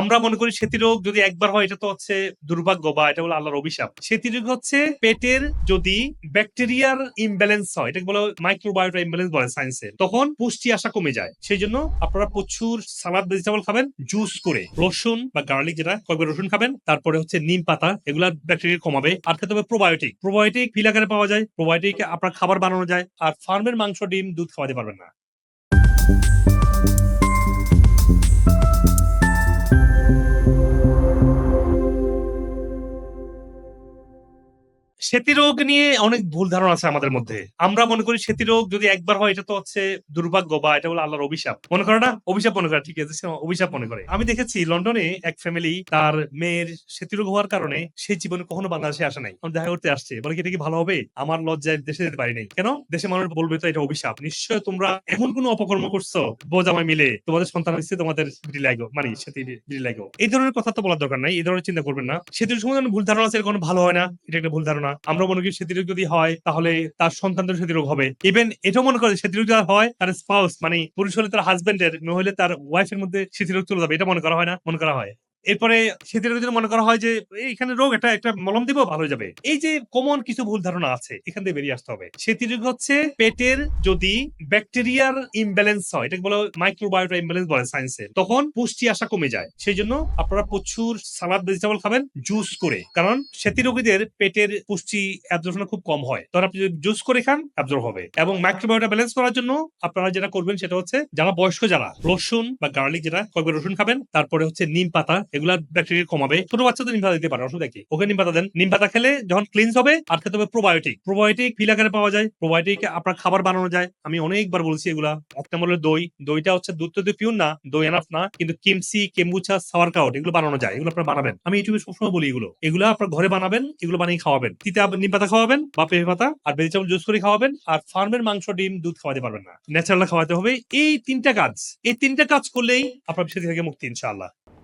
আমরা মনে করি সেতি রোগ যদি একবার হয়, এটা তো হচ্ছে দুর্ভাগ্য বা এটা হলো আল্লাহর অভিশাপ। সেতি রোগ হচ্ছে পেটের যদি ব্যাকটেরিয়ার ইমব্যালেন্স হয়, এটাকে বলা মাইক্রোবায়োটা ইমব্যালেন্স বলে সায়েন্সে তখন পুষ্টি আসা কমে যায়। সেই জন্য আপনারা প্রচুর সালাদ ভেজিটেবল খাবেন জুস করে, রসুন বা গার্লিক যেটা কয়েকবার রসুন খাবেন, তারপরে হচ্ছে নিম পাতা, এগুলা ব্যাকটেরিয়া কমাবে। আর খেতে হবে প্রোবায়োটিক প্রোবায়োটিক ফিল আকারে পাওয়া যায় প্রোবায়োটিক আপনার খাবার বানানো যায়, আর ফার্মের মাংস, ডিম, দুধ খাওয়াতে পারবেন না। সেতি রোগ নিয়ে অনেক ভুল ধারণা আছে আমাদের মধ্যে। আমরা মনে করি সেতি রোগ যদি একবার হয়, এটা তো হচ্ছে দুর্ভাগ্য বা এটা হলো আল্লাহর অভিশাপ। মনে করে না? অভিশাপ মনে করে, ঠিক আছে অভিশাপ মনে করে। আমি দেখেছি লন্ডনে এক ফ্যামিলি তার মেয়ের সেতি রোগ হওয়ার কারণে সে জীবনে কখনো বাংলাদেশে আসে নাই। দেখা করতে আসছে। বলে কি, এটা কি ভালো হবে? আমার লজ্জায় দেশে যেতে পারি নাই। কেন? দেশে মানুষ বলবে তো এটা অভিশাপ। নিশ্চয় তোমরা এমন কোনো অপকর্ম করছ, বোঝ আমায় মিলে। তোমাদের সন্তান হচ্ছে তোমাদের লাগো। মানে সেটি লাগো। এই ধরনের কথা তো বলার দরকার নাই। এই ধরনের চিন্তা করবেন না। সেটির সময় ভুল ধারণা আছে কোনো ভালো হয় না, এটা একটা ভুল ধারণা। আমরা মনে করি রোগ যদি হয়, তাহলে তার সন্তানদের সেতি রোগ হবে। ইভেন এটাও মনে করে সেতি রোগ হয়, তার স্পাউস মানে পুরুষ হলে তার হাজবেন্ডের মেয়ে হলে তার ওয়াইফের মধ্যে সেতি রোগ চলে যাবে, এটা মনে করা হয় না? মনে করা হয়। এরপরে সেটি যদি মনে করা হয় যে এখানে রোগ, এটা একটা মলম দিব, ভালো যাবে। এই যে কমন কিছু ভুল ধারণা আছে, এখান থেকে বেরিয়ে আসতে হবে। সেটি রোগ হচ্ছে, পেটের যদি ব্যাকটেরিয়ার ইমব্যালেন্স হয়, এটাকে বলা মাইক্রোবায়োটা ইমব্যালেন্স বলে সায়েন্সে তখন পুষ্টি আসা কমে যায়। সেই জন্য আপনারা প্রচুর সালাদ ভেজিটেবল খাবেন জুস করে। কারণ সেতি রোগীদের পেটের পুষ্টি অ্যাবজর্পশন খুব কম হয়। তখন আপনি যদি জুস করে খান অ্যাবজর্ব হবে। এবং মাইক্রোবায়োটা ব্যালেন্স করার জন্য আপনারা যেটা করবেন, সেটা হচ্ছে, যারা বয়স্ক যারা, রসুন বা গার্লিক যেটা, কয়েকবার রসুন খাবেন, তারপরে হচ্ছে নিম পাতা এগুলা ব্যাকটেরিয়া কমাবে। ছোট বাচ্চাদের নিম পাতা দিতে পারে অসুবিধা কি? ওকে নিম পাতা দেন। নিম পাতা খেলে যখন ক্লিনস হবে, আর খেতে হবে প্রোবায়োটিক প্রোবায়োটিক ফিল আকারে পাওয়া যায়। প্রোবায়োটিক আপনার খাবার বানানো যায়। আমি অনেকবার বলছি এগুলা। নম্বরের দই। দইটা হচ্ছে দুধ তো পিউন না, দই এনাফ না, কিন্তু কিমসি কেম্বুচা সাওয়ার কাউট এগুলো বানানো যায়, এগুলো আপনারা বানাবেন। আমি ইউটিউবে সবসময় বলি এগুলো। এগুলো আপনার ঘরে বানাবেন, এগুলো বানিয়ে খাওয়াবেন। আবার নিম পাতা খাওয়াবেন, বা পেঁপে পাতা আর ভেজিটেবল জুস করে খাওয়াবেন, আর ফার্মের মাংস, ডিম, দুধ খাওয়াতে পারবেন না। ন্যাচারাল খাওয়াতে হবে। এই তিনটা কাজ, এই তিনটা কাজ করলেই আপনার সেটি থেকে মুক্তি, ইনশাআল্লাহ।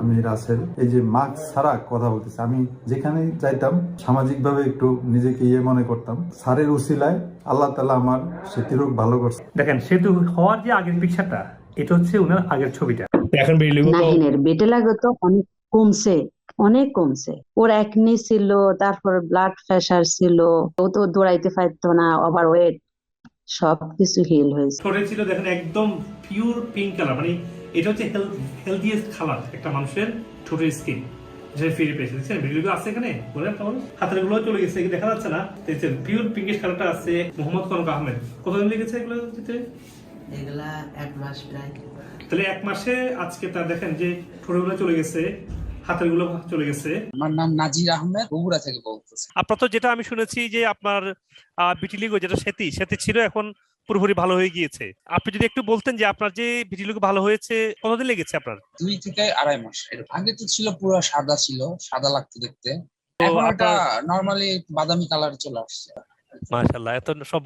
আমি রাসেল। এই যে মাস্ক ছাড়া কথা বলতেছি আমি যেখানে যাইতাম সামাজিকভাবে একটু নিজেকে ইয়ে মনে করতাম। স্যারের উসিলায় আল্লাহ তালা আমার স্মৃতিরোগ ভালো করছে। দেখেন সেতু হওয়ার যে আগের পিকচারটা এটা হচ্ছে ওনার আগের ছবিটা। এখন নাহিনের বেটে লাগে তো অনেক কমছে অনেক কমছে। ওর একনি ছিল তারপর ব্লাড প্রেশার ছিল ও তো দৌড়াইতে পারতো না ওভার ওয়েট সবকিছু হিল হয়েছে। ছিল দেখেন একদম পিওর পিঙ্ক কালার মানে এটা হচ্ছে হেলদিয়েস্ট কালার একটা মানুষের ঠোঁটের স্কিন যেটা ফিরে পেয়েছে। দেখছেন ভিডিওগুলো আছে এখানে? কেমন হাতেরগুলো চলে গেছে দেখা যাচ্ছে না। দেখছেন পিওর পিঙ্কিশ কালারটা আছে মোহাম্মদ কনক আহমেদ। কতদিন লেগেছে এগুলো দিতে? এগুলা এক মাস প্রায়। তাহলে এক মাসে আজকে তার দেখেন যে ঠোঁটগুলো চলে গেছে হাতেরগুলো চলে গেছে। আমার নাম নাজির আহমেদ বগুড়া থেকে বলতেছি। আপনার তো যেটা আমি শুনেছি যে আপনার বিটিলিগো যেটা সেতি সেতি ছিল এখন পুরোপুরি ভালো হয়ে গিয়েছে। আপনি যদি একটু বলতেন যে আপনার যে ভিডিও ভালো হয়েছে কতদিন লেগেছে আপনার? দুই থেকে আড়াই মাস। আগে তো ছিল পুরো সাদা ছিল সাদা লাগতো দেখতে। এখন নর্মালি বাদামি কালার চলে আসছে। মাশাআল্লাহ এত সব